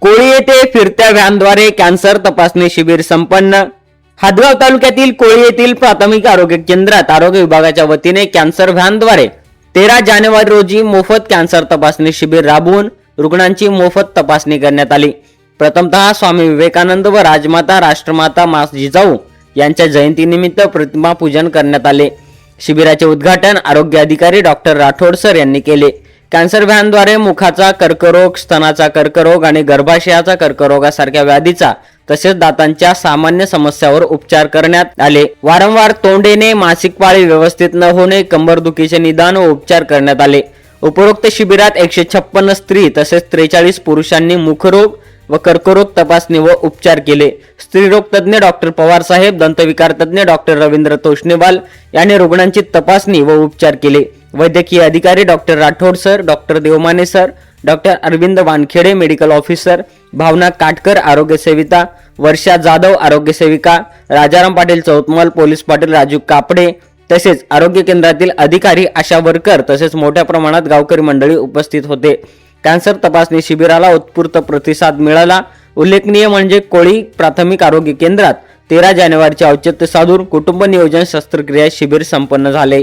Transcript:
कोळी येथे फिरत्या व्हॅनद्वारे कॅन्सर तपासणी शिबिर संपन्न. हदगाव तालुक्यातील कोळी येथील प्राथमिक आरोग्य केंद्रात आरोग्य विभागाच्या वतीने कॅन्सर व्हॅनद्वारे तेरा जानेवारी रोजी मोफत कॅन्सर तपासणी शिबिर राबवून रुग्णांची मोफत तपासणी करण्यात आली. प्रथमतः स्वामी विवेकानंद व राजमाता राष्ट्रमाता मास जिजाऊ यांच्या जयंतीनिमित्त प्रतिमा पूजन करण्यात आले. शिबिराचे उद्घाटन आरोग्य अधिकारी डॉक्टर राठोड सर यांनी केले. कॅन्सर व्हॅनद्वारे मुखाचा कर्करोग स्तनाचा कर्करोग आणि गर्भाशयाचा कर्करोगासारख्या व्याधीचा तसेच दातांच्या सामान्य समस्यावर उपचार करण्यात आले. वारंवार तोंडेने मासिक पाळी व्यवस्थित न होणे कंबरदुखीचे निदान व उपचार करण्यात आले. उपरोक्त शिबिरात एकशे छप्पन्न स्त्री तसेच त्रेचाळीस पुरुषांनी मुखरोग व कर्करोग तपासणी व उपचार केले. स्त्रीरोग तज्ज्ञ डॉक्टर पवार साहेब दंतविकार तज्ज्ञ डॉक्टर रवींद्र तोष्णेवाल यांनी रुग्णांची तपासणी व उपचार केले. वैद्यकीय अधिकारी doctor Rathod sir doctor Devmane sir doctor Arvind Wankhede medical officer Bhavana Katkar आरोग्य सेविका वर्षा जाधव आरोग्य सेविका राजाराम पाटील चौतमल पोलीस पाटील राजू कापडे तसेच आरोग्य केंद्रातील अधिकारी आशा वर्कर तसेच मोठ्या प्रमाणात गावकरी मंडळी उपस्थित होते. कॅन्सर तपासणी शिबिराला उत्स्फूर्त प्रतिसाद मिळाला. उल्लेखनीय म्हणजे कोळी प्राथमिक आरोग्य केंद्रात तेरा जानेवारीचे औचित्य साधून कुटुंब नियोजन शस्त्रक्रिया शिबिर संपन्न झाले.